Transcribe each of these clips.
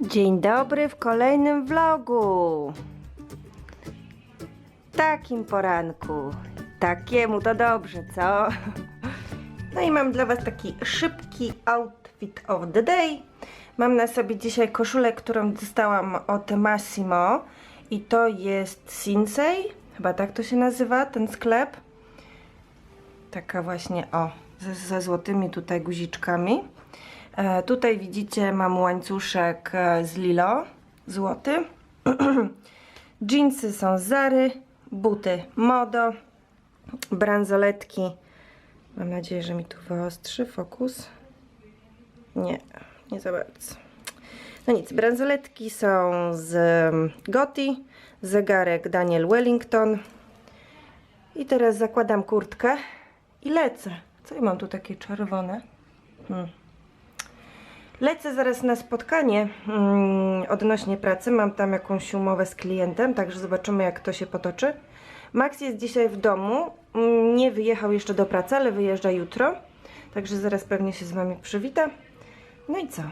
Dzień dobry w kolejnym vlogu. Takim poranku. Takiemu to dobrze, co? No i mam dla Was taki szybki outfit of the day. Mam na sobie dzisiaj koszulę, którą dostałam od Massimo. I to jest Sinsei. Chyba tak to się nazywa, ten sklep. Taka właśnie, o, ze, ze złotymi tutaj guziczkami. E, tutaj widzicie, mam łańcuszek e, z Lilo, złoty. Jeansy są Zary, buty Modo, bransoletki. Mam nadzieję, że mi tu wyostrzy fokus. Nie, nie za bardzo. No nic, bransoletki są z mm, Goti, zegarek Daniel Wellington. I teraz zakładam kurtkę i lecę. Co ja mam tu takie czerwone? Hmm. Lecę zaraz na spotkanie mm, odnośnie pracy. Mam tam jakąś umowę z klientem, także zobaczymy, jak to się potoczy. Max jest dzisiaj w domu. Mm, nie wyjechał jeszcze do pracy, ale wyjeżdża jutro. Także zaraz pewnie się z Wami przywita. No i co?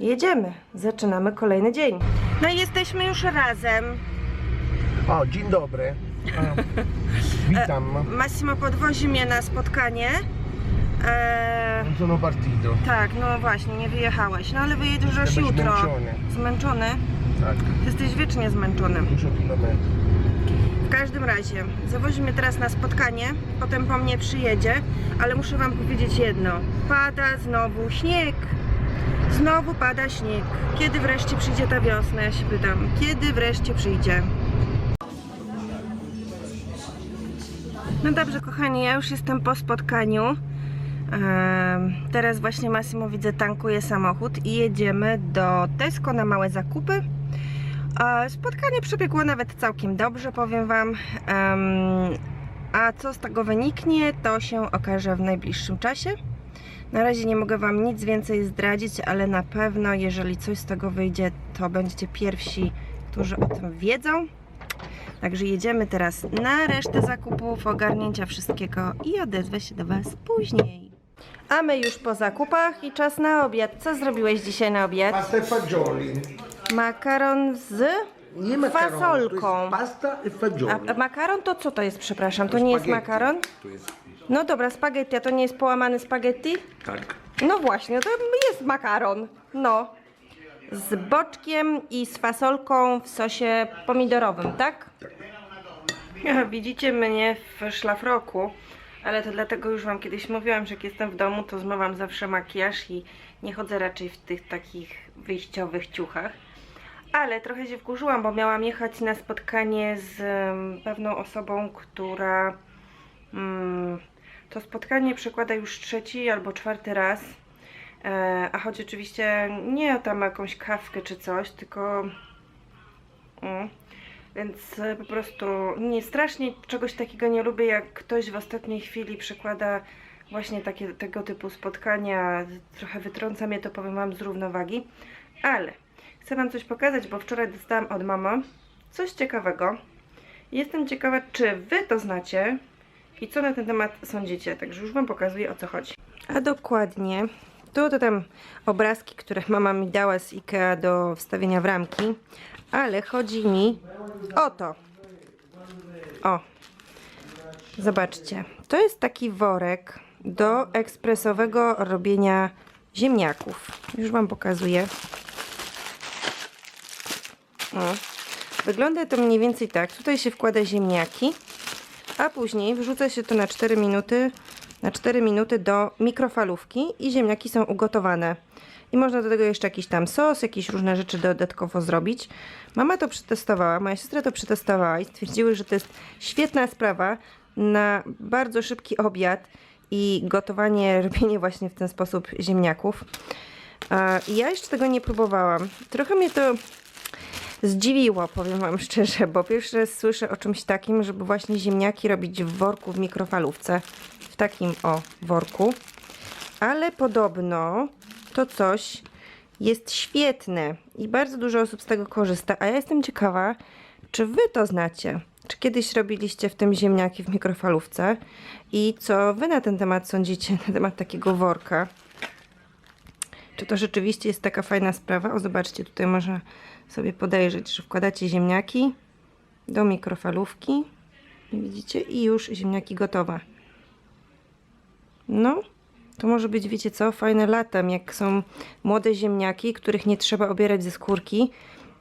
Jedziemy. Zaczynamy kolejny dzień. No i jesteśmy już razem. O, dzień dobry. A, witam. Massimo podwozi mnie na spotkanie. Eee, Non sono partito. tak, no właśnie, nie wyjechałeś. No ale wyjedziesz już Jestem jutro. zmęczony. Zmęczony? Tak, Ty Jesteś wiecznie zmęczony. dużo kilometrów. W każdym razie, zawozi mnie teraz na spotkanie, potem po mnie przyjedzie, ale muszę Wam powiedzieć jedno. Pada znowu śnieg. Znowu pada śnieg. Kiedy wreszcie przyjdzie ta wiosna, ja się pytam. Kiedy wreszcie przyjdzie? No dobrze, kochani, ja już jestem po spotkaniu. Teraz właśnie Massimo widzę tankuje samochód i jedziemy do Tesco na małe zakupy. Spotkanie przebiegło nawet całkiem dobrze, powiem Wam. A co z tego wyniknie, to się okaże w najbliższym czasie. Na razie nie mogę Wam nic więcej zdradzić, ale na pewno, jeżeli coś z tego wyjdzie, to będziecie pierwsi, którzy o tym wiedzą. Także jedziemy teraz na resztę zakupów, ogarnięcia wszystkiego i odezwę się do Was później. A my już po zakupach i czas na obiad. Co zrobiłeś dzisiaj na obiad? Pasta e fagioli. Makaron z Nie makaron, fasolką. to jest pasta e fagioli. A, a makaron to co to jest, przepraszam? To nie jest spaghetti. makaron? Jest, No dobra, spaghetti, a to nie jest połamany spaghetti? tak. No właśnie, to jest makaron. No. Z boczkiem i z fasolką w sosie pomidorowym, tak? Ja, widzicie mnie w szlafroku, ale to dlatego już Wam kiedyś mówiłam, że jak jestem w domu, to zmywam zawsze makijaż i nie chodzę raczej w tych takich wyjściowych ciuchach. Ale trochę się wkurzyłam, bo miałam jechać na spotkanie z pewną osobą, która mm, to spotkanie przekłada już trzeci albo czwarty raz. E, a chodzi oczywiście nie o tam jakąś kawkę czy coś, tylko. Mm, więc e, po prostu nie strasznie czegoś takiego nie lubię, jak ktoś w ostatniej chwili przekłada właśnie takie, tego typu spotkania. Trochę wytrąca mnie to, powiem Wam, z równowagi. Ale chcę Wam coś pokazać, bo wczoraj dostałam od mama coś ciekawego. Jestem ciekawa, czy Wy to znacie i co na ten temat sądzicie. Także już Wam pokazuję, o co chodzi. A dokładnie, tu to tam obrazki, które mama mi dała z Ikea do wstawienia w ramki, ale chodzi mi o to. O, zobaczcie. To jest taki worek do ekspresowego robienia ziemniaków. Już Wam pokazuję. O. Wygląda to mniej więcej tak. Tutaj się wkłada ziemniaki, a później wrzuca się to na 4 minuty, na 4 minuty do mikrofalówki i ziemniaki są ugotowane. I można do tego jeszcze jakiś tam sos, jakieś różne rzeczy dodatkowo zrobić. Mama to przetestowała, moja siostra to przetestowała i stwierdziły, że to jest świetna sprawa na bardzo szybki obiad i gotowanie, robienie właśnie w ten sposób ziemniaków. Ja jeszcze tego nie próbowałam. Trochę mnie to zdziwiło, powiem Wam szczerze, bo pierwszy raz słyszę o czymś takim, żeby właśnie ziemniaki robić w worku w mikrofalówce. W takim o worku. Ale podobno to coś jest świetne i bardzo dużo osób z tego korzysta. A ja jestem ciekawa, czy Wy to znacie? Czy kiedyś robiliście w tym ziemniaki w mikrofalówce? I co Wy na ten temat sądzicie, na temat takiego worka? Czy to rzeczywiście jest taka fajna sprawa? O, zobaczcie, tutaj można sobie podejrzeć, że wkładacie ziemniaki do mikrofalówki. Widzicie? I już ziemniaki gotowe. No, to może być, wiecie co, fajne latem, jak są młode ziemniaki, których nie trzeba obierać ze skórki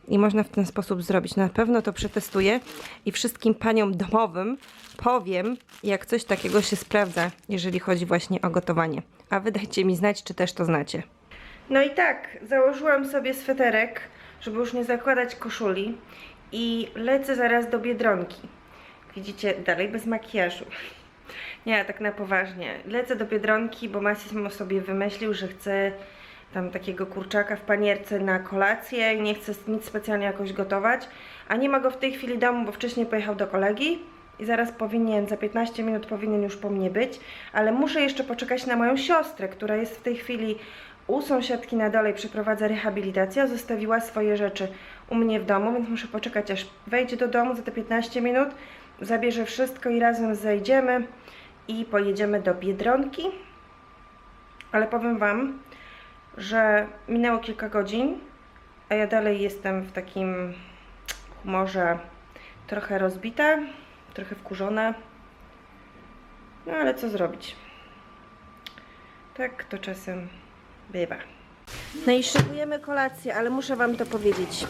i można w ten sposób zrobić. Na pewno to przetestuję i wszystkim paniom domowym powiem, jak coś takiego się sprawdza, jeżeli chodzi właśnie o gotowanie. A wy dajcie mi znać, czy też to znacie. No i tak, założyłam sobie sweterek, żeby już nie zakładać koszuli i lecę zaraz do Biedronki. Widzicie, dalej bez makijażu. Nie, tak na poważnie. Lecę do Biedronki, bo Massimo sobie wymyślił, że chce tam takiego kurczaka w panierce na kolację i nie chce nic specjalnie jakoś gotować. A nie ma go w tej chwili domu, bo wcześniej pojechał do kolegi i zaraz powinien, za 15 minut powinien już po mnie być. Ale muszę jeszcze poczekać na moją siostrę, która jest w tej chwili u sąsiadki na dole i przeprowadza rehabilitację. Zostawiła swoje rzeczy u mnie w domu, więc muszę poczekać aż wejdzie do domu za te 15 minut, zabierze wszystko i razem zejdziemy i pojedziemy do Biedronki. Ale powiem Wam, że minęło kilka godzin, a ja dalej jestem w takim humorze trochę rozbita, trochę wkurzona. No ale co zrobić? Tak to czasem bywa. No i szykujemy kolację, ale muszę Wam to powiedzieć.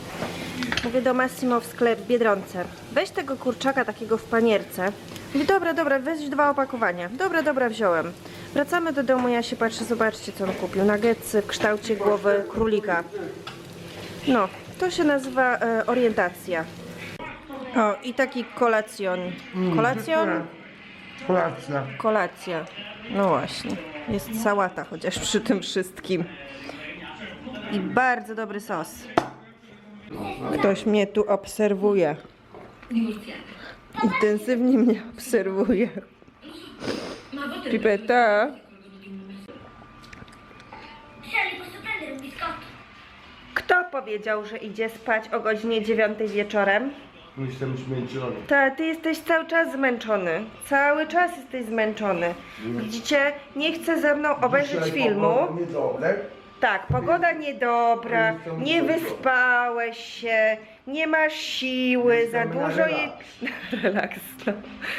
Mówię do Massimo w sklep Biedronce. Weź tego kurczaka takiego w panierce. Dobra, dobra, weź dwa opakowania. Dobra, dobra, wziąłem. Wracamy do domu, ja się patrzę, zobaczcie co on kupił. Nuggetsy w kształcie głowy królika. No, to się nazywa e, orientacja. O, i taki kolacjon. Kolacjon? Kolacja. Kolacja. No właśnie. Jest sałata chociaż przy tym wszystkim. I bardzo dobry sos. Ktoś mnie tu obserwuje. Intensywnie mnie obserwuje. Pipeta. Kto powiedział, że idzie spać o godzinie 9 wieczorem? Jestem zmęczony. Ta, ty jesteś cały czas zmęczony. Cały czas jesteś zmęczony. Widzicie, nie chcę ze mną obejrzeć filmu. Niedobre. Tak, pogoda niedobra, nie wyspałeś się, nie masz siły, za Jestem na dużo je... relaks. Relaks, no.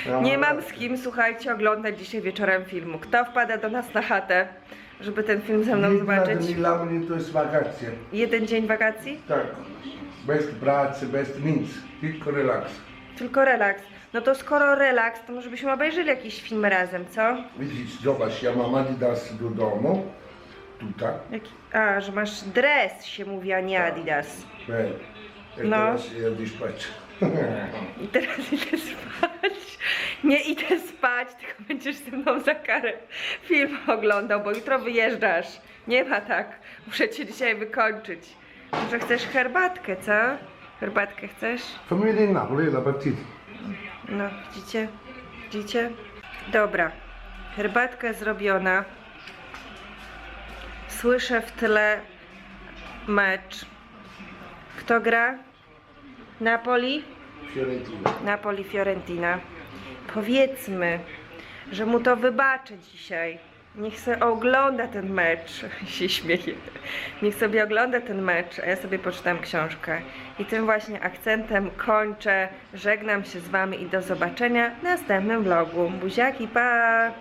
No. Nie mam z kim, słuchajcie, oglądać dzisiaj wieczorem filmu. Kto wpada do nas na chatę, żeby ten film ze mną Nic zobaczyć? Dla mnie to jest wakacje. Jeden dzień wakacji? Tak. Bez pracy, bez nic. Tylko relaks. Tylko relaks. No to skoro relaks, to może byśmy obejrzeli jakiś film razem, co? Widzisz, zobacz, ja mam Adidas do domu. Tutaj. Jaki... A, że masz dres się mówi, a nie Adidas. E, No. Teraz jedę spać. I teraz idę spać. Nie idę spać, tylko będziesz ze mną za karę film oglądał, bo jutro wyjeżdżasz. Nie ma tak. Muszę cię dzisiaj wykończyć. Może chcesz herbatkę, co? Herbatkę chcesz? Vedere il Napoli, la partita. No, widzicie? Widzicie? Dobra. Herbatka zrobiona. Słyszę w tle mecz. Kto gra? Napoli? Fiorentina. Napoli Fiorentina. Powiedzmy, że mu to wybaczę dzisiaj. Niech sobie ogląda ten mecz. się śmieje. Niech sobie ogląda ten mecz, a ja sobie poczytam książkę. I tym właśnie akcentem kończę. Żegnam się z wami i do zobaczenia w następnym vlogu. Buziaki, pa!